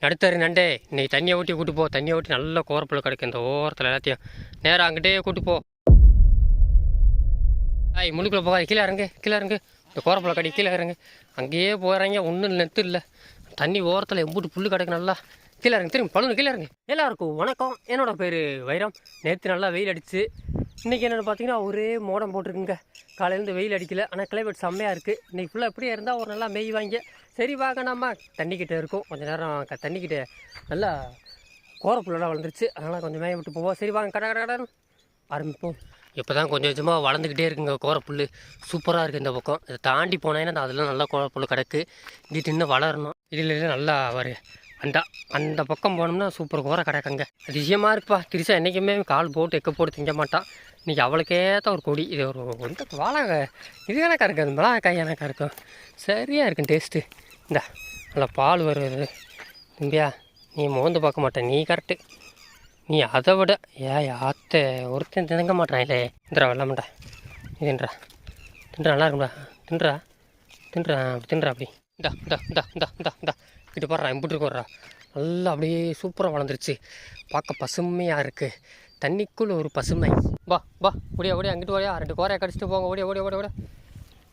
நடுத்தரு நண்டே. இன்னைக்கு தண்ணியை ஊட்டி கூட்டு போ. தண்ணியை ஊட்டி நல்ல கோரப்புல கிடைக்கும் இந்த ஓரத்தில் எல்லாத்தையும். நேராக அங்கிட்டே கூட்டு போ. ஐய் முழுக்குள்ள போகாது. கீழே இறங்கு. கீழே இறங்கு. இந்த கோரப்புள்ள கடி. கீழே இறங்கு. அங்கேயே போகிறாங்க ஒன்றும் நெத்து இல்லை. தண்ணி ஓரத்தில் எம்பூட்டு புல்லு கிடக்கு நல்லா. கீழே இறங்கு. திரும்பி பழுந்து கீழே இறங்கு. எல்லாருக்கும் வணக்கம். என்னோட பேர் வைரம். நேற்று நல்லா வெயில் அடிச்சு இன்றைக்கி என்னென்னு பார்த்தீங்கன்னா ஒரே மோடம் போட்டிருக்குங்க. காலையிலேருந்து வெயில் அடிக்கல. ஆனால் கிளைமேட் செம்மையாக இருக்குது இன்றைக்கி ஃபுல்லாக எப்படியே இருந்தால் ஒரு நல்லா மெய் வாங்க. சரி வாங்க நம்ம தண்ணிக்கிட்ட இருக்கும். கொஞ்ச நேரம் க தண்ணிக்கிட்ட நல்லா கோரப்புள்ளலாம் வளர்ந்துருச்சு. அதனால் கொஞ்சம் மேய விட்டு போவோம். சரி வாங்க கடை கடை கடன். ஆரம்பிப்போம். இப்போ தான் கொஞ்சம் கொஞ்சமாக வளர்ந்துக்கிட்டே இருக்குங்க கோரப்புல் சூப்பராக இருக்குது இந்த பக்கம். இதை தாண்டி போனேன்னா அதெல்லாம் நல்லா கோரப்புல் கிடக்கு. இங்கிட்டு இன்னும் வளரணும். இதில் நல்லா வரு அந்த அந்த பக்கம் போனோம்னா சூப்பர் கோர கிடக்குங்க அதிசயமாக இருக்குப்பா. திரிசா என்றைக்குமே கால் போட்டு எக்க போட்டு திங்க மாட்டான் இன்றைக்கி அவளுக்கேற்ற ஒரு கொடி. இது ஒரு வந்து வாழை இது எனக்கா இருக்குது அது மிளகாய் எனக்கா இருக்கும் சரியாக இருக்கும் டேஸ்ட்டு இந்தா நல்லா பால் வருது தம்பியா நீ மோந்து பார்க்க மாட்டேன் நீ கரெக்டு நீ அதை விட ஏ ஆத்த ஒருத்தன் திணங்க மாட்டான் இல்லை தின்றா வெள்ளாமண்டா. நீ தின்றா. தின்றா நல்லா இருக்கும்டா. தின்றா. தின்றா அப்படி தின்றா அப்படி. இந்தா இந்தா இந்தா இந்தா இந்தா இந்தா. கிட்ட போடுறா இம்புட்டு போடுறா. நல்லா அப்படியே சூப்பராக வளர்ந்துருச்சு. பார்க்க பசுமையாக இருக்குது தண்ணிக்குள்ளே ஒரு பசுமை. வா வா ஓடியா ஓடியா அங்கிட்டு ஓடியா ரெண்டு கோரையை கடிச்சிட்டு போங்க. ஓடியா ஓடியா ஓடியா ஓடியா.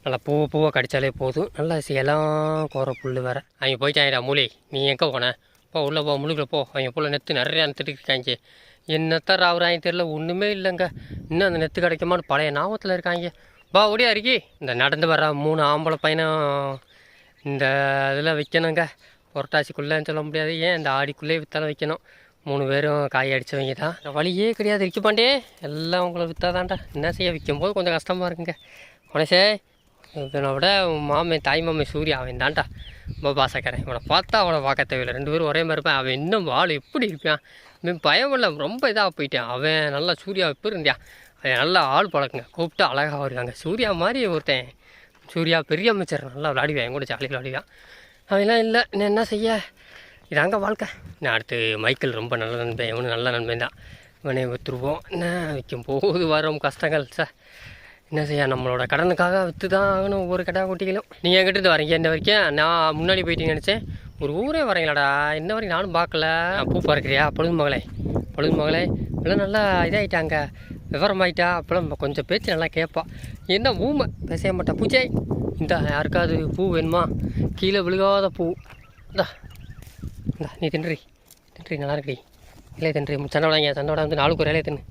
நல்லா பூ பூவை கடித்தாலே போதும். நல்லா எல்லாம் கோர புல் வேற. அவங்க போயிட்டாங்கடா மூலி நீ எங்கே போன? போ உள்ளே போ முழுக்கில் போ. அவங்க புள்ள நெத்து நிறையா நெத்துட்டு இருக்காங்க. என்னத்தான் ராவுறாங்க தெரில ஒன்றுமே இல்லைங்க. இன்னும் அந்த நெத்து கிடைக்குமான்னு பழைய நாமத்தில் இருக்காங்க. வா ஓடியா இருக்கி இந்த நடந்து வர மூணு ஆம்பளை பையனும் இந்த இதில் விற்கணுங்க புரட்டாசிக்குள்ளேன்னு சொல்ல முடியாது. ஏன் இந்த ஆடிக்குள்ளே வித்தாலும் வைக்கணும். மூணு பேரும் காய் அடித்தவங்க தான். வழியே கிடையாது. விற்க பாண்டே. எல்லாம் உங்களை விற்றாதான்டா என்ன செய்ய? விற்கும் போது கொஞ்சம் கஷ்டமாக இருக்குங்க. உனசே இவனை விட உன் மாமன் தாய் மாமன் சூர்யா அவன் தான்டா. ரொம்ப பாசக்காரன். இவனை பார்த்தா அவனை பார்க்க தேவையில்லை. ரெண்டு பேரும் ஒரே மாதிரி இருப்பான். அவன் இன்னும் ஆள் எப்படி இருப்பான்? இவன் பயம் இல்லை. ரொம்ப இதாக போயிட்டான். அவன் நல்லா சூர்யா இப்போ இருந்தியா அவன் நல்லா ஆள் பழக்குங்க. கூப்பிட்டு அழகாக வருவாங்க. சூர்யா மாதிரி ஒருத்தன். சூர்யா பெரிய அமைச்சர். நல்லா விளையாடுவேன். என் கூட ஜாலியாக விளையாடுவான். அவன்லாம் இல்லை. நான் என்ன செய்ய? இதாங்க வாழ்க்கை. நான் அடுத்து மைக்கேல் ரொம்ப நல்ல நண்பன். இவனு நல்ல நண்பன் தான். இவனை விற்றுருவோம் என்ன விற்கும்? போது வரும் கஷ்டங்கள் சார் என்ன செய்ய? நம்மளோட கடனுக்காக விற்று தான் ஆகணும் ஒவ்வொரு கடை குட்டிகளும். நீங்கள் எங்கிட்ட வரீங்க? இந்த வரைக்கும் நான் முன்னாடி போயிட்டீங்கன்னு நினச்சேன். ஒரு ஊரே வரீங்களாடா. இன்ன வரைக்கும் நானும் பார்க்கல. பூ பார்க்குறியா பொழுது மகளே. பொழுது மகளே. இப்பெல்லாம் நல்லா இதாகிட்டாங்க விவரமாயிட்டா? அப்பெல்லாம் கொஞ்சம் பேச்சு நல்லா கேட்பா. என்ன ஊமை பேச மாட்டா. பூஜை இந்த யாருக்காவது பூ வேணுமா? கீழே விழுகாத பூ. இந்தா இந்தா நீ தின்றி. தின்றி நல்லா இருக்கடி. இலையை தின்றி. சண்டை விடாங்க சண்டை விட வந்து நாளுக்கு ஒரு இலையை தின்னு.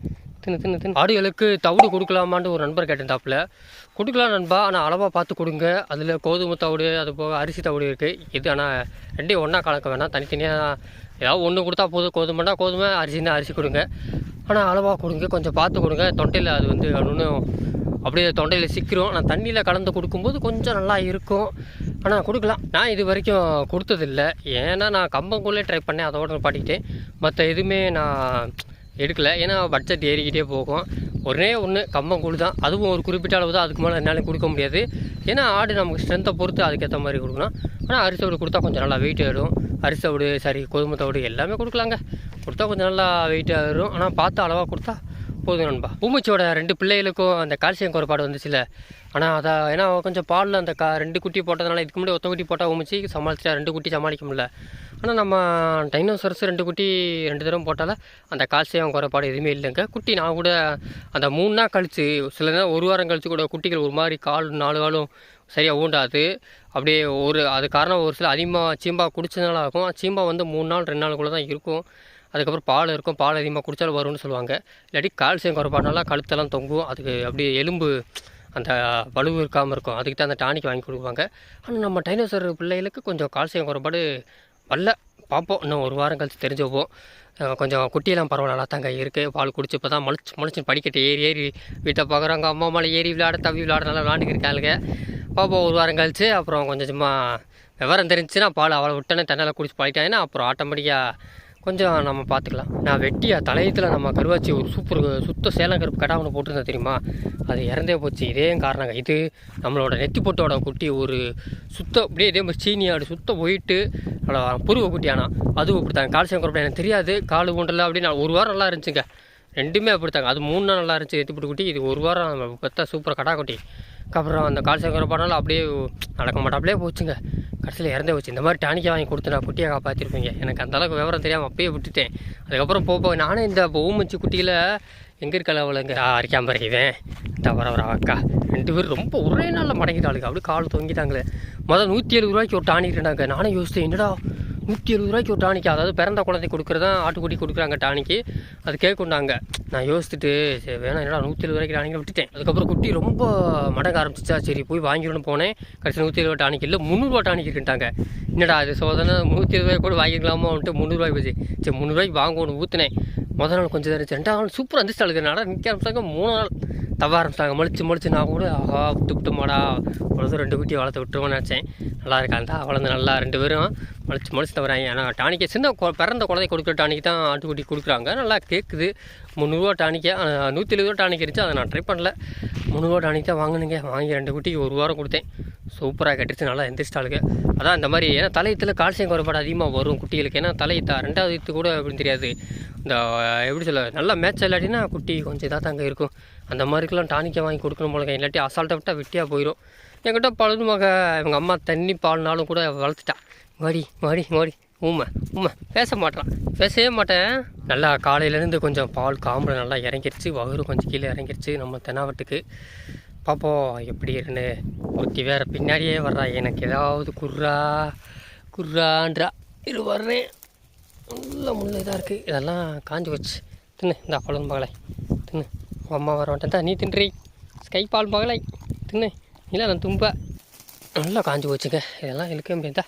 தின்னு தின்னு தின்னு. ஆடுகளுக்கு தவிடு கொடுக்கலாமான்னு ஒரு நண்பர் கேட்டிருந்தாப்புல. கொடுக்கலாம் நண்பா ஆனால் அளவாக பார்த்து கொடுங்க. அதில் கோதுமை தவிடு அது போக அரிசி தவிடு இருக்குது இது ஆனால் ரெண்டையும் ஒன்றா கலக்க வேணாம். தனித்தனியாக ஏதாவது ஒன்று கொடுத்தா போதும். கோதுமைனா கோதுமை அரிசினா அரிசி கொடுங்க. ஆனால் அளவாக கொடுங்க. கொஞ்சம் பார்த்து கொடுங்க. தொண்டையில் அது வந்து ஒன்றும் அப்படியே தொண்டையில் சிக்கிரும். ஆனால் தண்ணியில் கலந்து கொடுக்கும்போது கொஞ்சம் நல்லா இருக்கும். ஆனால் கொடுக்கலாம். நான் இது வரைக்கும் கொடுத்ததில்ல. ஏன்னா நான் கம்பங்குள்ளே ட்ரை பண்ணேன். அதோட பாட்டிக்கிட்டேன். மற்ற எதுவுமே நான் எடுக்கலை. ஏன்னா பட்ஜெட் ஏறிக்கிட்டே போகும். ஒரே ஒன்று கம்பங்கூழ் தான். அதுவும் ஒரு குறிப்பிட்ட அளவு தான். அதுக்கு மேலே என்னால் கொடுக்க முடியாது. ஏன்னா ஆடு நமக்கு ஸ்ட்ரென்த்தை பொறுத்து அதுக்கேற்ற மாதிரி கொடுக்கணும் ஆனால் அரிசி கொடுத்தா கொஞ்சம் நல்லா வெயிட் ஆகிடும் அரிசி சரி கோதுமை தவிடு எல்லாமே கொடுக்கலாங்க. கொடுத்தா கொஞ்சம் நல்லா வெயிட் ஆகிடும் ஆனால் பார்த்து அளவாக கொடுத்தா போதும் நண்பா. பூமிச்சியோட ரெண்டு பிள்ளைகளுக்கும் அந்த கால்சியம் குறைபாடு வந்துச்சுல. ஆனால் அதை ஏன்னா கொஞ்சம் பாலில் அந்த கா ரெண்டு குட்டி போட்டதுனால இதுக்கு முன்னாடி ஒத்த குட்டி போட்டால் ஊமிச்சு சமாளிச்சிட்டா ரெண்டு குட்டி சமாளிக்க முடியல. ஆனால் நம்ம டைனோசரஸ் ரெண்டு குட்டி ரெண்டு தடவை போட்டால அந்த கால்சியம் குறைபாடு எதுவுமே இல்லைங்க. குட்டி நான் கூட அந்த மூணு நாள் கழிச்சு சில நேரம் ஒரு வாரம் கழித்து கூட குட்டிகள் ஒரு மாதிரி கால் நாலு காலும் சரியாக ஊண்டாது. அப்படியே ஒரு அது காரணம் ஒரு சில அதிகமாக சீம்பா குடிச்சதுனால ஆகும். சீம்பா வந்து மூணு நாள் ரெண்டு நாளுக்குள்ளே தான் இருக்கும். அதுக்கப்புறம் பால் இருக்கும் பால் அதிகமாக குடித்தாலும் வரும்னு சொல்லுவாங்க. இல்லாட்டி கால்சியம் குறைபாடுனால கழுத்தெல்லாம் தொங்கும் அதுக்கு அப்படியே எலும்பு அந்த வலுவு இருக்காமல் இருக்கும். அதுக்கு தான் அந்த டானிக் வாங்கி கொடுப்பாங்க. ஆனால் நம்ம டைனோசர் பிள்ளைகளுக்கு கொஞ்சம் கால்சியம் குறைபாடு வரல. பார்ப்போம். இன்னும் ஒரு வாரம் கழித்து தெரிஞ்சுப்போம் கொஞ்சம் குட்டியெல்லாம் பரவாயில்ல நல்லா தாங்க இருக்குது பால் குடிச்சு இப்போ தான் முளைச்சு முளைச்சு படிக்கட்டு ஏறி ஏறி வீட்டை பார்க்குறாங்க. அம்மா அம்மாவில் ஏறி விளையாட தவி விளையாட நல்லா விளாண்டுக்கிருக்காளுங்க பார்ப்போம். ஒரு வாரம் கழிச்சு அப்புறம் கொஞ்சம் சும்மா விவரம் தெரிஞ்சுன்னா பால் அவளை விட்டோன்னே தண்ணியில் குடிச்சு பழகிட்டாங்கன்னா அப்புறம் ஆட்டோமேட்டிக்காக கொஞ்சம் நம்ம பார்த்துக்கலாம். நான் வெட்டியா தலையத்தில் நம்ம கருவாச்சி ஒரு சூப்பர் சுத்த சேலம் கருப்பு கடா ஒன்று போட்டிருந்தேன் தெரியுமா? அது இறந்தே போச்சு. இதே காரணங்க. இது நம்மளோட நெத்தி பொட்டோட குட்டி ஒரு சுத்த அப்படியே இதே மாதிரி சீனி ஆடு சுத்த போயிட்டு அதோட புருவ குட்டி ஆனால் அதுவும் அப்படித்தாங்க கால்சியம் குறைபாடு எனக்கு தெரியாது. காலு ஊண்டல அப்படின்னு நான் ஒரு வாரம் நல்லா இருந்துச்சுங்க. ரெண்டுமே அப்படித்தாங்க. அது மூணு நாள் நல்லா இருந்துச்சு நெத்தி பொட்டு குட்டி. இது ஒரு வாரம் நம்ம பார்த்தா சூப்பர் கடா குட்டி. அதுக்கப்புறம் அந்த கால் சேகர போனாலும் அப்படியே நடக்க மாட்டாப்லே போச்சுங்க. கடைசியில் இறந்தே போச்சு. இந்த மாதிரி டானிக்கை வாங்கி கொடுத்து நான் குட்டியை காப்பாற்றிருப்பீங்க எனக்கு அந்தளவுக்கு விவரம் தெரியாமல் அப்பயே விட்டுட்டேன். அதுக்கப்புறம் போக போக நானே இந்த ஊமச்சி குட்டியில் எங்கே இருக்கல அவளுங்க அரைக்காமல் இவன். தவற வர அக்கா. ரெண்டு பேரும் ரொம்ப ஒரே நாளில் மடங்கிட்டாளுங்க. அப்படியே கால் தொங்கிட்டாங்களே. மொதல் நூற்றி எழுபது ரூபாய்க்கு ஒரு டானிக் இருந்தாங்க நானே யோசித்தேன் என்னடா நூற்றி இருபது ரூபாய்க்கு ஒரு டானிக்கு அதாவது பிறந்த குழந்தை கொடுக்குறது தான் ஆட்டுக்குட்டி கொடுக்குறாங்க டானிக்கு அது கேட்குண்டாங்க நான் யோசிச்சுட்டு சரி வேணாம் என்னடா நூற்றி இருபது ரூபாய்க்கு டானிக்கு விட்டுட்டேன். அதுக்கப்புறம் குட்டி ரொம்ப மடங்க ஆரம்பிச்சிச்சா சரி போய் வாங்கிடணும் போனேன். கடைசி நூற்றி இருபது டானிக்கு இல்லை முந்நூறுபா டானிக்கு இருக்குன்ட்டாங்க. என்னடா அது சோதனை நூற்றி இருபது ரூபாய் கூட வாங்கிக்கலாமா வந்துட்டு முந்நூறுவாய்க்கு போச்சு. சரி முந்நூறுரூவாய்க்கு வாங்கணும்னு ஊற்றுனேன் முதல் நாள் கொஞ்சம் இருந்துச்சு. ரெண்டாவது நாள் சூப்பராக இருந்துச்சு அழுகு நட நிற்க ஆரம்பிச்சாங்க. மூணு நாள் தவ ஆரம்பிச்சாங்க. மலிச்சு மலிச்சு நான் கூட ஆஹா விட்டு விட்டு மாடா அவ்வளோதான் ரெண்டு குட்டி வளர்த்து விட்டுருவோன்னு நினச்சேன். நல்லா இருக்காண்டா வளர்ந்து நல்லா ரெண்டு பேரும் மலிச்சு மலிச்சு தவறாங்க ஆனால் டானிக்கை சின்ன பிறந்த குழந்தை கொடுக்குற டானிக்கு தான் ஆட்டுக்குட்டி கொடுக்குறாங்க. நல்லா கேட்குது முந்நூறுரூவா டானிக்கை நூற்றி எழுபது ரூபா டானிக் இருந்துச்சு. அதை நான் ட்ரை பண்ணல. முந்நூறுரூவா டானிக் தான் வாங்கினுங்க. வாங்கி ரெண்டு குட்டிக்கு ஒரு வாரம் கொடுத்தேன். சூப்பராக கட்டிச்சு நல்லா எந்திரிச்சிட்டாளுக்கு அதான் இந்த மாதிரி ஏன்னா தலையத்தில் கால்சியம் குறைபாடு அதிகமாக வரும் குட்டிகளுக்கு. ஏன்னா தலையத்தா ரெண்டாவது இது கூட அப்படின்னு தெரியாது. இந்த எப்படி சொல்ல நல்லா மேட்ச் இல்லாட்டினா குட்டி கொஞ்சம் இதாக தாங்க இருக்கும். அந்த மாதிரிக்கெல்லாம் டானிக்கை வாங்கி கொடுக்கணும் போலங்க. இல்லாட்டி அசால்ட்டை விட்டால் வெட்டியாக போயிடும் என்கிட்ட பழுது மக இவங்க அம்மா தண்ணி பால்னாலும் கூட வளர்த்துட்டா. மாடி மாடி மாடி. ஊமை ஊமை. பேச மாட்டான். பேசவே மாட்டேன். நல்லா காலையிலேருந்து கொஞ்சம் பால் காம்பில் நல்லா இறங்கிருச்சு. வகுறு கொஞ்சம் கீழே இறங்கிருச்சு. நம்ம தெனாவட்டுக்கு பார்ப்போம் எப்படி இருக்குன்னு. ஒருத்தி வேற பின்னாடியே வர்றா. எனக்கு ஏதாவது குர்ரா குர்ரான்றா. இரு வர்றேன். நல்ல முள்ள இதாக இருக்குது இதெல்லாம் காஞ்சி வச்சு தின்னு இந்த பழம் மகளை. தின்னு. உன் அம்மா வர மாட்டேன் நீ தின்றி. ஸ்கை பால் மகளை. தின்னு. இல்லை நான் தும்ப. நல்லா காஞ்சி போச்சுங்க. இதெல்லாம் இழுக்க முடியாதா?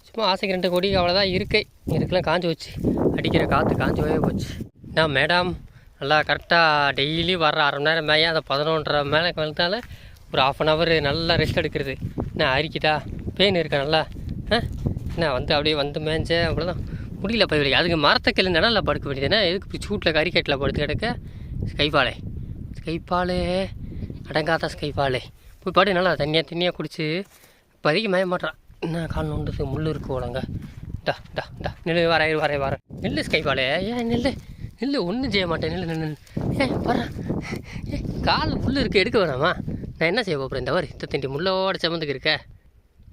சும்மா ஆசைக்கு ரெண்டு கோடி அவ்வளோதான் இருக்கை. இதுக்கெல்லாம் காஞ்சி போச்சு. அடிக்கிற காற்று காஞ்சி போயே போச்சு. நான் மேடம்? நல்லா கரெக்டாக டெய்லி வர்ற அரை மணி நேரம் மேயே அந்த பதினொன்றரை மேலே வந்தால ஒரு ஆஃப் அன் ஹவர் நல்லா ரெஸ்ட் எடுக்கிறது. என்ன அரிக்கிட்டா பெயின் இருக்கா நல்லா? ஆ? என்ன வந்து அப்படியே வந்து மேய்ஞ்சேன் அவ்வளோதான் முடியல போய் வரைக்கும் அதுக்கு மரத்தை கிளை நிழலில் படுக்க வேண்டியதுன்னா எதுக்கு சூட்டில் கறிக்கட்டில் படுத்து கிடக்க? ஸ்கைபாலே ஸ்கைபாலே அடங்காத ஸ்கைபாலே போய் பாடு நல்லா தண்ணியாக தண்ணியாக குடிச்சு இப்போதைக்கு மேய மாட்டான் என்ன கால் நோண்டு முள் இருக்கு உலங்க டா டா டா நெல் வர வர வர. நெல் ஸ்கைபாலே ஏன் நில்லு. நில்லு ஒன்றும் செய்ய மாட்டேன். நெல் நெல் ஏ வர ஏ கால் முள் இருக்கு எடுக்க வேணாமா? நான் என்ன செய்ய போகிறேன் இந்த வாரு இந்த திண்டி முள்ளோட செமந்துக்கு இருக்க.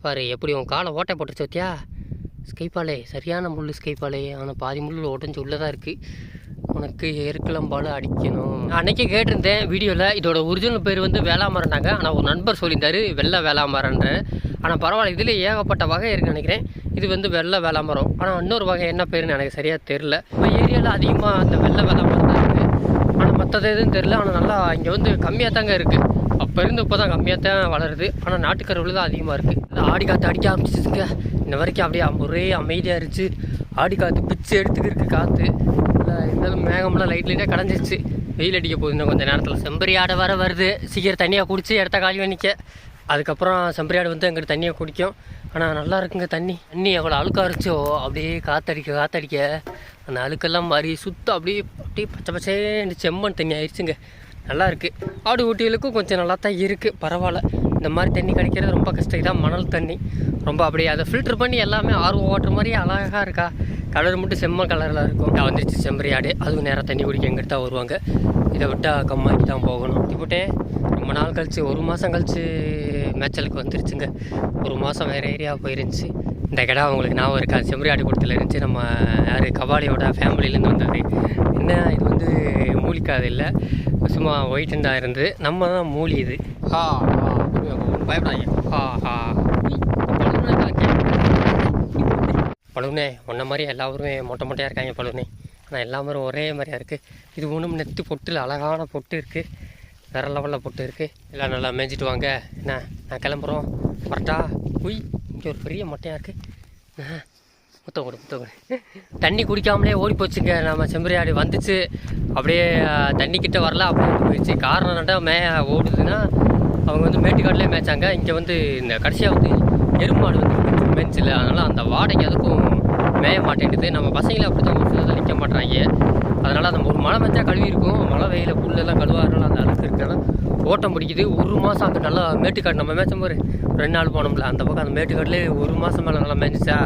பாரு எப்படி உன் காலை ஓட்டை போட்டுச்சு பார்த்தியா ஸ்கைப்பாலே சரியான முள் ஸ்கைப்பாலே ஆனால் பாதி முள் உடஞ்சி தான் இருக்குது உனக்கு எருக்கலம்பால் அடிக்கணும். அன்னைக்கு கேட்டிருந்தேன் வீடியோவில் இதோட ஒரிஜினல் பேர் வந்து வேளாமரம்னாங்க. ஆனால் ஒரு நண்பர் சொல்லியிருந்தாரு வெள்ளை வேளாமரன்ற ஆனால் பரவாயில்ல இதில் ஏகப்பட்ட வகை இருக்குன்னு நினைக்கிறேன். இது வந்து வெள்ளை வேளாமரம். ஆனால் இன்னொரு வகை என்ன பேருன்னு எனக்கு சரியாக தெரில நம்ம ஏரியாவில் அதிகமாக அந்த வெள்ளை வேளாமரம் தான் இருக்குது ஆனால் மற்றது எதுவும் தெரில ஆனால் நல்லா இங்கே வந்து கம்மியாக தாங்க இருக்குது அப்போ இருந்து இப்போ தான் கம்மியாக தான் வளருது. ஆனால் நாட்டுக்கருவில் தான் அதிகமாக இருக்குது இந்த ஆடி காற்று அடிக்க ஆரம்பிச்சிச்சுங்க. இன்ன வரைக்கும் அப்படியே ஒரே அமைதியாக இருந்துச்சு. ஆடி காற்று பிச்சு எடுத்துக்கிருக்கு காற்று இருந்தாலும் மேகம்லாம் லைட் லைட்டாக கடைஞ்சிருச்சு. வெயில் அடிக்க போகுது இன்னும் கொஞ்சம் நேரத்தில். செம்பரி ஆடை வர வருது. சீக்கிரம் தண்ணியாக குடிச்சு இடத்த காலி பண்ணிக்க. அதுக்கப்புறம் செம்பரி ஆடு வந்து எங்கிட்ட தண்ணியை குடிக்கும். ஆனால் நல்லா இருக்குங்க தண்ணி. தண்ணி எவ்வளோ அழுக்காக இருந்துச்சோ அப்படியே காத்தடிக்க காத்தடிக்க. அந்த அழுக்கெல்லாம் மாறி சுத்தம் அப்படியே அப்படியே பச்சை பச்சைன்னு செம்மண் தண்ணி ஆயிடுச்சுங்க நல்லா இருக்குது ஆடு ஊட்டிகளுக்கும் கொஞ்சம் நல்லா தான் இருக்குது பரவாயில்ல. இந்த மாதிரி தண்ணி கிடைக்கிறது ரொம்ப கஷ்டம். இதான் மணல் தண்ணி. ரொம்ப அப்படியே அதை ஃபில்டர் பண்ணி எல்லாமே ஆர்வம் ஓட்டுற மாதிரி அழகாக இருக்கா? கலர் மட்டும் செம்ம கலரில் இருக்கும். வந்துருச்சு செம்பரி ஆடு. அதுவும் நேராக தண்ணி குடிக்க எங்கிட்ட தான் வருவாங்க. இதை விட்டால் கம்மாக்கி தான் போகணும். இப்போட்டே ரொம்ப நாள் கழிச்சு ஒரு மாதம் கழிச்சு மேய்ச்சலுக்கு வந்துருச்சுங்க. ஒரு மாதம் வேறு ஏரியா போயிருந்துச்சு. இந்த கடை அவங்களுக்கு ஞாபகம் இருக்கா? செம்பரி ஆடு கொடுத்துல இருந்துச்சு. நம்ம யார்? கபாலியோட ஃபேமிலியிலேருந்து வந்தது. என்ன? இது வந்து மூலிக்காது இல்லை. சும்மா ஒயிட் தான் இருந்தது நம்ம தான் மூலி இது. ஆ ஆ பயப்படாங்க ஆ ஆ. பழுவுனே உன்ன மாதிரி எல்லாருமே மொட்டை மொட்டையாக இருக்காங்க பழுவுனே ஆனால் எல்லாமே ஒரே மாதிரியா இருக்குது இது ஒன்றும் நெத்து பொட்டில் அழகான பொட்டு இருக்குது வேற லெவலில் பொட்டு இருக்குது எல்லாம் நல்லா மேய்ஞ்சிட்டு வாங்க என்ன நான் கிளம்புறோம். வரட்டா? போய் இங்கே ஒரு பெரிய மொட்டையாக இருக்குது முத்த கொடு முத்த கொடு. தண்ணி குடிக்காமலே ஓடி போச்சுங்க. நம்ம செம்பரியாடு வந்துச்சு. அப்படியே தண்ணிக்கிட்ட வரல அப்படியே ஓடி போயிடுச்சு. காரணம் என்னடா மே ஓடுதுன்னா அவங்க வந்து மேட்டுக்காட்டிலே மேய்ச்சாங்க. இங்கே வந்து இந்த கடைசியாக வந்து எறும்பாடு வந்து மேய்ச்சில் அதனால் அந்த வாடகை அதுக்கும் மேய மாட்டேங்குது. நம்ம பசங்களே அப்படி தான் ஒரு சிலதில் நிற்க மாட்டுறாங்க அதனால் அந்த ஒரு மழை பெஞ்சா கழுவி இருக்கும். மழை வெயில் புல்லெல்லாம் கழுவாருனால அந்த அழுக்கு இருக்கனால ஓட்டம் பிடிக்குது. ஒரு மாதம் அங்கே நல்லா மேட்டுக்காடு நம்ம மேய்ச்சம் ஒரு ரெண்டு நாள் போனோம்ல அந்த பக்கம் அந்த மேட்டுக்காட்டிலே ஒரு மாதம் மேலே நல்லா மேய்ஞ்சிச்சா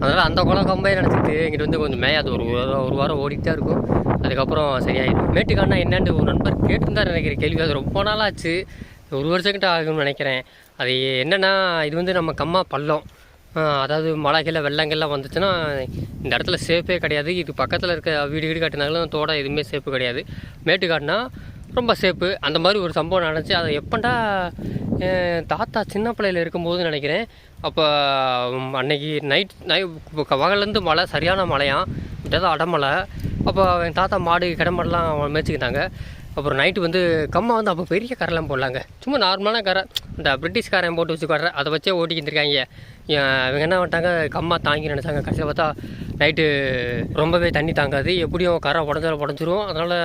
அதனால் அந்த குளம் கம்பே நினச்சிட்டு இங்கிட்டு வந்து கொஞ்சம் மேயாது. ஒரு வாரம் ஒரு வாரம் ஓடிட்டு இருக்கும். அதுக்கப்புறம் சரியாயிடும். மேட்டுக்காடுனா என்னன்னு ஒரு நண்பர் கேட்டிருந்தாரு நினைக்கிற கேள்வி அது ரொம்ப நாளாச்சு. ஒரு வருஷக்கிட்ட ஆகும்னு நினைக்கிறேன். அது என்னென்னா இது வந்து நம்ம கம்மா பள்ளம். அதாவது மழை வெள்ளங்கள்லாம் வந்துச்சுன்னா இந்த இடத்துல சேஃபே கிடையாது. இது பக்கத்தில் இருக்க வீடு வீடு காட்டினாலும் தோட எதுவுமே சேஃபு கிடையாது. மேட்டு காட்டினா ரொம்ப சேஃபு. அந்த மாதிரி ஒரு சம்பவம் நடந்துச்சு. அதை எப்பண்டா தாத்தா சின்ன பிள்ளையில் இருக்கும்போது நினைக்கிறேன். அப்போ அன்னைக்கு நைட் நை பகலேருந்து மழை சரியான மழையாம் இதான் அடமலை அப்போ என் தாத்தா மாடு கிடமாடெல்லாம் மேய்ச்சிக்கிட்டாங்க. அப்புறம் நைட்டு வந்து கம்மா வந்து அப்போ பெரிய கரெல்லாம் போடலாங்க. சும்மா நார்மலான கரை. இந்த பிரிட்டிஷ்காரன் போட்டு வச்சு கரை அதை வச்சே ஓட்டிக்கிட்டு இருக்காங்க. இவங்க என்ன பண்ணிட்டாங்க? கம்மா தாங்கி நினச்சாங்க. கடைசியில் பார்த்தா நைட்டு ரொம்பவே தண்ணி தாங்காது. எப்படியும் கரை உடஞ்சாலும் உடஞ்சிரும். அதனால்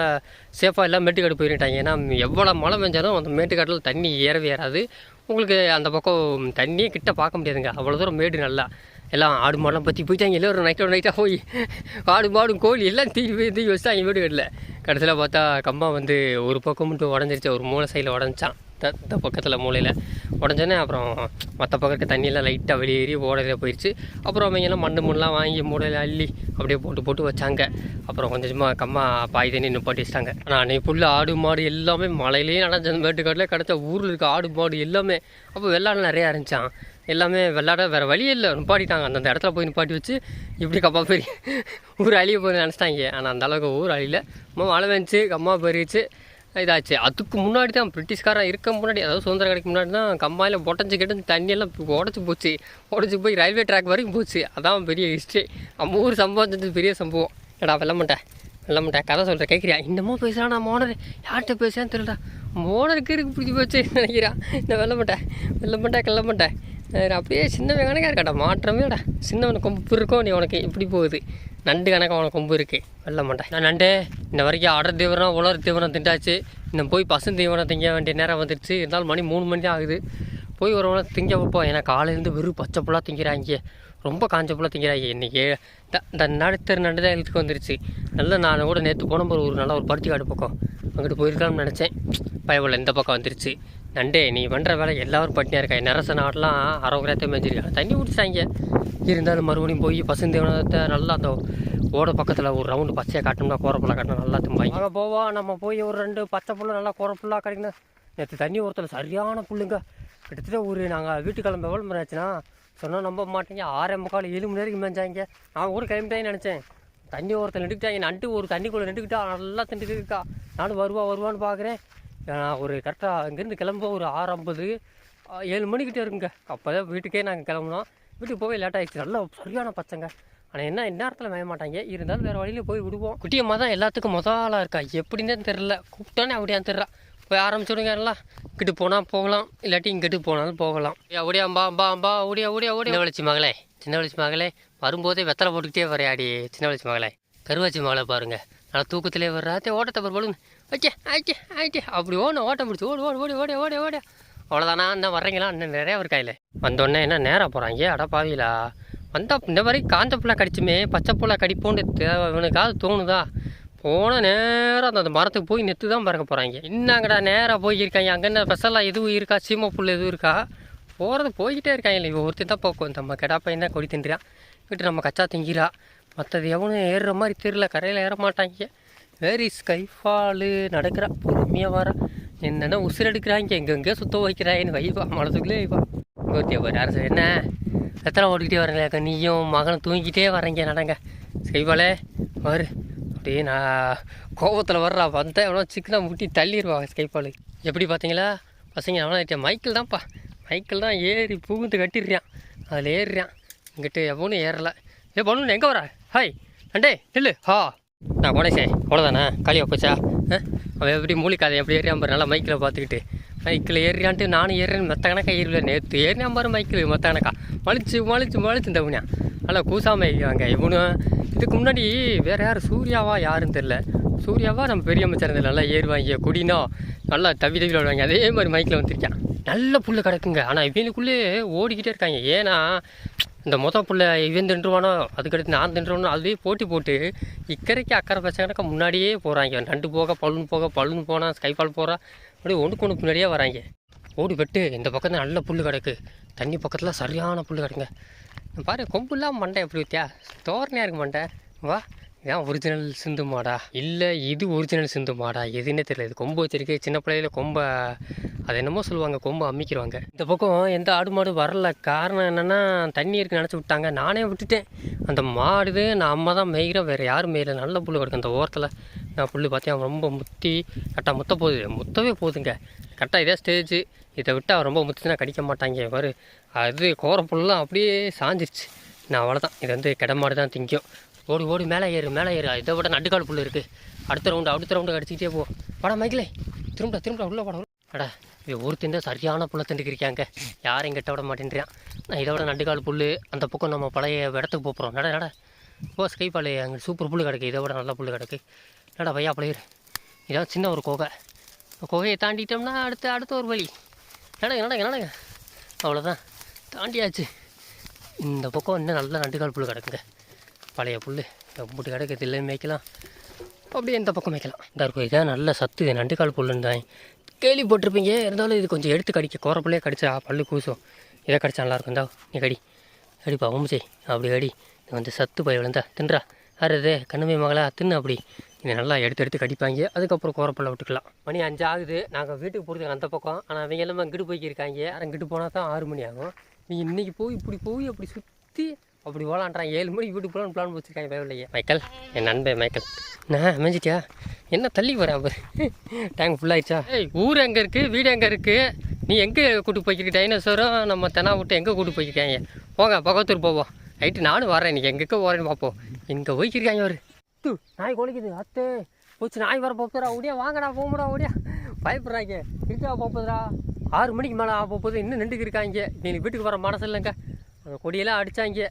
சேஃபாக எல்லாம் மேட்டுக்காடு போயிருட்டாங்க ஏன்னா எவ்வளோ மழை பெஞ்சாலும் அந்த மேட்டுக்காட்டில் தண்ணி ஏறவே ஏறாது. உங்களுக்கு அந்த பக்கம் தண்ணியே கிட்ட பார்க்க முடியாதுங்க. அவ்வளோ தூரம் மேடு நல்லா. எல்லாம் ஆடு மாடெல்லாம் பற்றி போயிட்டாங்க. எல்லோரும் நைட்டோட நைட்டாக போய் ஆடு மாடும் கோழி எல்லாம் தீ போய் தீ வச்சுட்டாங்க. வீடு வீட்டில் கடைசியில் பார்த்தா கம்பா வந்து ஒரு பக்கம் மட்டும் உடஞ்சிருச்சு. ஒரு மூளை சைடில் உடஞ்சான். இந்த பக்கத்தில் மூலையில் உடஞ்சோன்னே அப்புறம் மற்ற பக்கம் இருக்க தண்ணியெல்லாம் லைட்டாக வெளியேறி ஓடையில் போயிடுச்சு அப்புறம் அவங்க எல்லாம் மண்ணு முன்னெலாம் வாங்கி மூடையில் அள்ளி அப்படியே போட்டு போட்டு வச்சாங்க. அப்புறம் கொஞ்சம் கொஞ்சமாக கம்மா பாய் தண்ணி நிப்பாட்டி வச்சிட்டாங்க. ஆனால் அன்றைக்கி ஃபுல்லாக ஆடு மாடு எல்லாமே மலையிலேயே நடந்த மேட்டுக்காட்டில் கிடச்ச ஊரில் இருக்க ஆடு மாடு எல்லாமே. அப்போ வெள்ளாடு நிறையா இருந்துச்சான் எல்லாமே விளாட வேறு வழியே இல்லை. நிப்பாட்டிட்டாங்க. அந்தந்த இடத்துல போய் நிப்பாட்டி வச்சு இப்படி கப்பா பெரிய ஊர் அழிய போய் நினச்சிட்டாங்க. ஆனால் அந்த அளவுக்கு ஊர் அழியல. அம்மா மழை வந்துச்சு கம்மா பெரிச்சு இதாச்சு. அதுக்கு முன்னாடி தான் பிரிட்டிஷ்காரன் இருக்க முன்னாடி அதாவது சுதந்திர கடைக்கு முன்னாடி தான் கம்மாயில் உடஞ்சி கிட்ட தண்ணியெல்லாம் உடச்சி போச்சு. உடச்சி போய் ரயில்வே ட்ராக் வரைக்கும் போச்சு. அதான் பெரிய ஹிஸ்ட்ரி நம்ம ஊர் சம்பவம் பெரிய சம்பவம். ஏடா வெல்ல மாட்டேன் மாட்டேன் கதை சொல்கிறேன் கேட்குறியா இன்னமும் பேசுகிறான் நான் மோனர் யார்கிட்ட பேசுறான்னு தெரியலடா. மோனருக்கு இருக்கு பிடிச்சி போச்சு நினைக்கிறான் நான் வெல்ல மாட்டேன் வெல்ல அப்படியே சின்ன கணக்காக இருக்காடா? மாற்றமேடா சின்னவனுக்கு கொம்பு இருக்கோ நீ உனக்கு இப்படி போகுது. நண்டு கணக்காக உனக்கு கொம்பு இருக்குது வெல்ல மாட்டேன். நான் நண்டு இந்த வரைக்கும் அடர் தீவிரம் உலர் தீவிரம் திண்டாச்சு. இன்னும் போய் பசு தீவிரம் திங்க வேண்டிய நேரம் வந்துடுச்சு. இருந்தாலும் மணி மூணு மணி தான் ஆகுது. போய் ஒரு உணவு திங்க வைப்போம். ஏன்னா காலையிலேருந்து வெறும் பச்சை புல்லாக திங்கிறாங்க. ரொம்ப காஞ்ச புல்லாக திங்கிறாங்க. இன்றைக்கி இந்த நடுத்தர் நண்டு தான் எழுத்துக்கு வந்துருச்சு. நல்லா நான் கூட நேற்று போன ஒரு நல்லா ஒரு பருத்தி காடு பக்கம். அங்கிட்டு போயிருக்கலாம்னு நினச்சேன். பயவில் இந்த பக்கம் வந்துருச்சு. நண்டே நீ பண்ணுற வேலை எல்லோரும் பட்டினியாக இருக்கா? நரச நாடெலாம் அரைகுறையத்தை மேஞ்சிருக்காங்க தண்ணி குடிச்சாங்க இருந்தாலும் மறுபடியும் போய் பசுந்தேவனத்தை நல்லா அந்த ஓட பக்கத்தில் ஒரு ரவுண்டு பச்சையாக காட்டணும்னா கோரப்புள்ள காட்டணும் நல்லா தும்பாங்க. அங்கே போவோம் நம்ம போய் ஒரு ரெண்டு பச்சை புல்லு நல்லா கோரப்புல்லாக கிடைக்கணும் நேற்று தண்ணி ஒருத்தர் சரியான புல்லுங்க. கிட்டத்தட்ட ஒரு நாங்கள் வீட்டு கிளம்ப எவ்வளோ மணி ஆச்சுன்னா சொன்னால் நம்ப மாட்டேங்க. ஆறே முக்கால் ஏழு மணி வரைக்கும் மேய்ஞ்சாங்க நான் கூட கிளம்பிட்டேன்னு நினச்சேன். தண்ணி ஒருத்தர் நின்றுக்கிட்டாங்க நண்டு ஒரு தண்ணிக்குள்ளே நின்றுக்கிட்டா நல்லா திண்டுக்கிட்டு இருக்கா நானும் வருவா வருவான்னு பார்க்குறேன் நான் ஒரு கரெக்டாக இங்கேருந்து கிளம்ப ஒரு ஆறு ஐம்பது ஏழு மணிக்கிட்டே இருக்குங்க. அப்போ தான் வீட்டுக்கே நாங்கள் கிளம்புனோம். வீட்டுக்கு போகவே லேட் ஆகிடுச்சு நல்லா சரியான பச்சைங்க. ஆனால் என்ன இந்நேரத்தில் மேய மாட்டாங்க. இருந்தாலும் வேறு வழியில் போய் விடுவோம். குட்டியம்மா தான் எல்லாத்துக்கும் முத ஆளாக இருக்கா. எப்படின்னு தெரில கூப்பிட்டானே அப்படியே தெரிறா போய் ஆரம்பிச்சுடுங்க எல்லாம் இங்கிட்டு போனால் போகலாம். இல்லாட்டி இங்கிட்டு போனாலும் போகலாம். ஓடியா அம்பா அம்பா அம்பா ஓடியா ஓடியா ஓடியா சின்ன மகளே சின்ன வளச்சி மகளே. வரும்போதே வெத்தலை போட்டுக்கிட்டே வரையாடி சின்ன வளச்சி மகளே. கருவாச்சி மகளை பாருங்க. நல்லா தூக்கத்திலே வர்றாத்தே ஓட்டத்தை பாரு அச்சே ஓகே ஆயிட்டே ஆயிட்டே அப்படி ஓடணும் ஓட்டம் பிடிச்சி ஓடு ஓடு ஓடி ஓடி ஓடி ஓடி. அவ்வளோதானா இன்னும் வர்றீங்களா? இன்னும் நிறையா இருக்கா இல்லை வந்தோடனே என்ன நேராக போகிறாங்க அட பாவிலா வந்தால் இந்த வரைக்கும் காஞ்ச புள்ள கடிச்சுமே பச்சை புள்ள கடிப்போன்னு இவனுக்காவது தோணுதா? போன நேரம் அந்த அந்த மரத்துக்கு போய் நெத்து தான் பறக்க போகிறாங்க என்னங்கடா நேராக போயிருக்காங்க? அங்கே என்ன ஸ்பெஷலாக எதுவும் இருக்கா? சீமை புல் எதுவும் இருக்கா? போகிறது போய்கிட்டே இருக்காங்க. இல்லை இவன் தான் போக்கும் நம்ம கெடா பையன் தான் கொடி தின்றான் வீட்டு நம்ம கச்சா திங்கிறா? மற்றது எவனும் ஏறுற மாதிரி தெரியல. கரையில் ஏற மாட்டாங்க வேரி ஸ்கைஃபாலு நடக்கிறா பொறுமையாக வர என்னென்ன உசுர் எடுக்கிறாங்க எங்கெங்கே சுத்த வைக்கிறாயின்னு வைவா மனசுக்குள்ளே வைவா ஓகே ஒரு அரசு என்ன எத்தனை ஓடிக்கிட்டே வரீங்களா நீயும் மகனும் தூங்கிக்கிட்டே வரீங்க நடங்க ஸ்கைஃபாலே வரு அப்படியே நான் கோபத்தில் வர்றா வந்தேன் எவ்வளோ சிக்கனாக முட்டி தள்ளிடுவாங்க ஸ்கைஃபாலு எப்படி பார்த்தீங்களா பசங்க எவ்வளோ மைக்கிள் தான்ப்பா மைக்கிள் தான் ஏறி புகுந்து கட்டிடுறான் அதில் ஏறுறான் இங்கிட்டு எவனும் ஏறலை ஏ பொண்ணு எங்கே வர ஹாய் அண்டே நில்லு ஹா நான் கணேசே அவ்வளோதானே காலியாக போச்சா ஆ? அவன் எப்படி மூலிக்காதை எப்படி ஏறியான் பாரு நல்லா மைக்கில் பார்த்துக்கிட்டு. மைக்கில் ஏறியான்ட்டு நானும் ஏறேன் மற்ற கணக்காக ஏறல நேற்று ஏறியான் பாரு மைக்கில் மற்ற கணக்கா. மலிச்சு மலிச்சு மலிச்சு இந்த நல்லா கூசாமல் ஏறிவாங்க இவனு. இதுக்கு முன்னாடி வேற யார்? சூர்யாவா யாருன்னு தெரில சூர்யாவா நம்ம பெரிய அமைச்சர் நல்லா ஏறுவாங்க குடினோ. நல்லா தவி தவி விளையாடுவாங்க. அதே மாதிரி மைக்கில் வந்திருக்கான். நல்ல புல்லு கிடக்குங்க. ஆனால் இவனுக்குள்ளே ஓடிக்கிட்டே இருக்காங்க. ஏன்னா இந்த மொத பிள்ளை இவன் தின்றுவானோ அதுக்கடுத்து நான் தின்றுவானோ அதுவே போட்டி போட்டு இக்கரைக்கு அக்கறை பச்சை முன்னாடியே போகிறாங்க நண்டு போக பழுன்னு போக பழுன்னு போனால் ஸ்கைஃபால் போகிறா அப்படியே ஒன்றுக்கு ஒன்று முன்னாடியே வராங்க. ஓடி வெட்டு இந்த பக்கம் நல்ல புல் கிடக்கு. தண்ணி பக்கத்தில் சரியான புல் கிடங்க பாரு கொம்புலாம் மண்டை எப்படி வித்தியா தோரணையாக இருக்கு மண்டை. வா இதான் ஒரிஜினல் சிந்து மாடா இல்லை இது ஒரிஜினல் சிந்து மாடா எதுன்னே தெரியல. இது கொம்பு வச்சிருக்கு. சின்ன பிள்ளையில கொம்பை அது என்னமோ சொல்லுவாங்க கொம்பை அம்மிக்கிடுவாங்க இந்த பக்கம் எந்த ஆடு மாடு வரல. காரணம் என்னென்னா தண்ணி இருக்கு நினச்சி விட்டாங்க. நானே விட்டுட்டேன். அந்த மாடு நான் அம்மா தான் மேய்கிறேன் வேறு யாரும் மேய்யல நல்ல புல் கிடக்கு அந்த ஓரத்தில். நான் புல் பார்த்தேன். ரொம்ப முத்தி கரெக்டாக முத்த போகுது. முத்தவே போகுதுங்க கரெக்டாக இதே ஸ்டேஜ் இதை விட்டால் ரொம்ப முத்துனா கடிக்க மாட்டாங்க. பாரு. அது கோர புல்லாம் அப்படியே சாஞ்சிருச்சு. நான் அவ்வளோதான் இது வந்து கிடமாடு தான் திங்கும். ஓடி ஓடி மேலே ஏறு மேலே ஏறு. இதை விட நடுக்கால் புல் இருக்குது அடுத்த ரவுண்டு அடுத்த ரவுண்டு அடிச்சுக்கிட்டே போ. படம் மைக்கிலே திரும்ப திரும்ப உள்ள படம் அடா இது ஒருத்தந்த சரியான புல்லை திண்டுக்கிருக்காங்க யாரையும் கிட்ட விட மாட்டேன்றான். நான் இதை விட நடுக்கால் புல் அந்த பக்கம் நம்ம பழைய இடத்துக்கு போகிறோம் நட நட. ஓ ஸ்கைப்பால் அங்கே சூப்பர் புல் கிடக்கு. இதை விட நல்ல புல் கிடக்கு. நடா பையா பழையர் இதான் சின்ன ஒரு குகை. குகையை தாண்டிட்டோம்னா அடுத்து அடுத்த ஒரு வழி. நடங்க நடங்க நடங்க. அவ்வளோதான் தாண்டியாச்சு. இந்த பக்கம் இன்னும் நல்ல நண்டுகால் புல் கிடக்குங்க. பழைய புல் எம்பிட்டு கிடக்குது இல்லை மேய்க்கலாம். அப்படியே இந்த பக்கம் மேய்க்கலாம். இந்த இருக்கும் இதான் நல்ல சத்து இது நண்டுகால் புல்லுன்னு தான். கேள்விப்பட்டிருப்பீங்க இருந்தாலும் இது கொஞ்சம் எடுத்து கடிக்க. கோர புள்ளையே கடிச்சா பல்லு கூசும். இதை கடிச்சா நல்லாயிருக்கும் இந்தா நீ கடி. கடிப்பா ஓமிச்சே அப்படி கடி. இது வந்து சத்து பய விழுந்தா தின்றா. அறது கண்ணுமே மகளா தின்னு அப்படி. இதை நல்லா எடுத்து எடுத்து கடிப்பாங்க. அதுக்கப்புறம் கோரப்பல்ல விட்டுக்கலாம். மணி அஞ்சு ஆகுது. நாங்கள் வீட்டுக்கு போகிறதுக்கு அந்த பக்கம். ஆனால் அவங்க எல்லாமே இங்கிட்டு போய்க்கிருக்காங்க. யாரும் இங்கிட்டு போனால் தான் ஆறு மணி ஆகும். நீ இன்னைக்கு போய் இப்படி போய் அப்படி சுற்றி அப்படி போகலான்றான் ஏழு மணிக்கு வீட்டுக்கு போகலான்னு பிளான் வச்சுருக்காங்க வேலையே மைக்கேல் என் நண்பன் மைக்கேல். நான் அமைஞ்சிட்டியா? என்ன தள்ளி வர அவர் டேங்க் ஃபுல்லாகிடுச்சா ஏய் ஊர் எங்கே இருக்குது வீடு எங்கே இருக்குது நீ எங்கே கூட்டு போய்க்கிட்டு டைனோசரும் நம்ம தெனா விட்டு எங்கே கூட்டு போய்க்கிருக்காங்க? போங்க பக்கத்தூர் போவோம். நைட்டு நானும் வரேன் நீ எங்கே போகிறேன்னு பார்ப்போம் இங்கே போய்க்கிருக்காங்க அவர் தூ நாய் குலைக்குது. அத்தே போச்சு நாய் வர போப்புறா ஓடியா வாங்கடா போகும்டா ஓடியா. பயப்படுறாங்க. இருக்கா போப்புதுடா ஆறு மணிக்கு மேலே ஆக போகுது. இன்னும் நின்றுக்கு இருக்காங்க நீ வீட்டுக்கு வர மனசு இல்லைங்க. அந்த கொடியெல்லாம் அடித்தாங்க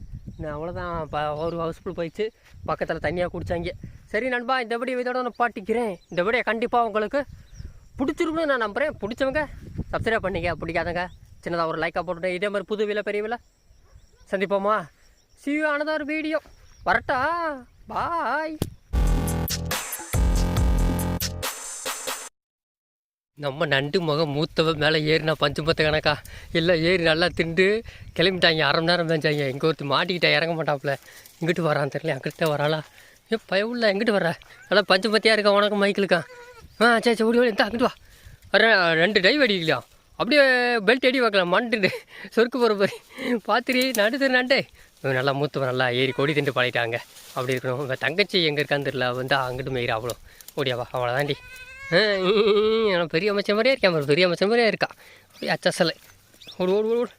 அவ்வளோதான் இப்போ ஒரு ஹவுஸ்ஃபுல் போயிடுச்சு. பக்கத்தில் தண்ணியாக குடித்தாங்க சரி நண்பா இந்த வீடியோ இதோட நான் பாட்டிக்கிறேன். இந்த வீடியோ கண்டிப்பாக உங்களுக்கு பிடிச்சிருக்குன்னு நான் நம்புகிறேன் பிடிச்சவங்க சப்ஸ்கிரைப் பண்ணிக்க பிடிக்காதங்க சின்னதாக ஒரு லைக்காக போட்டுட்டேன் இதே மாதிரி புது விலை பெரிய வில சந்திப்போமா? சியூ ஆனதா ஒரு வீடியோ வரட்டா. பாய் நம்ம நண்டு முகம் மூத்தவ மேலே ஏறினா பஞ்சு பத்து கணக்கா? இல்லை ஏறி நல்லா திண்டு கிளம்பிட்டாங்க அரை மணி நேரம் மேய்ச்சாங்க இங்கே ஒருத்தர் மாட்டிக்கிட்டா இறங்க மாட்டாப்புல. இங்கிட்டு வரான் தெரியல அங்கிட்ட வராளா? ஏ பயவுள்ள எங்கிட்டு வர நல்லா பஞ்சு பத்தியாக இருக்கா உனக்கு மைக்கிலுக்கா ஆ சரி சரி ஓடி ஓடி அங்கிட்டு வா. வர ரெண்டு டைவ் அடிக்கலையா? அப்படியே பெல்ட் அடி வைக்கலாம் மண்டுண்டு சொருக்கு போகிற போய் பார்த்துரி நடு நண்டே. நல்லா மூத்தவன் நல்லா ஏறி கொடி திண்டு பழகிட்டாங்க. அப்படி இருக்கணும். உங்கள் தங்கச்சி எங்கே இருக்கான்னு தெரியல வந்து அங்கிட்டு மேயிறா அவ்வளோ ஓடியாவா அவ்வளோதாண்டி ஆனால் பெரிய அமைச்சர் மாதிரியே இருக்கேன் பெரிய அமைச்சர் மாதிரியே இருக்கா அப்படியே அச்சசலை. ஓடு ஓடு ஓடு.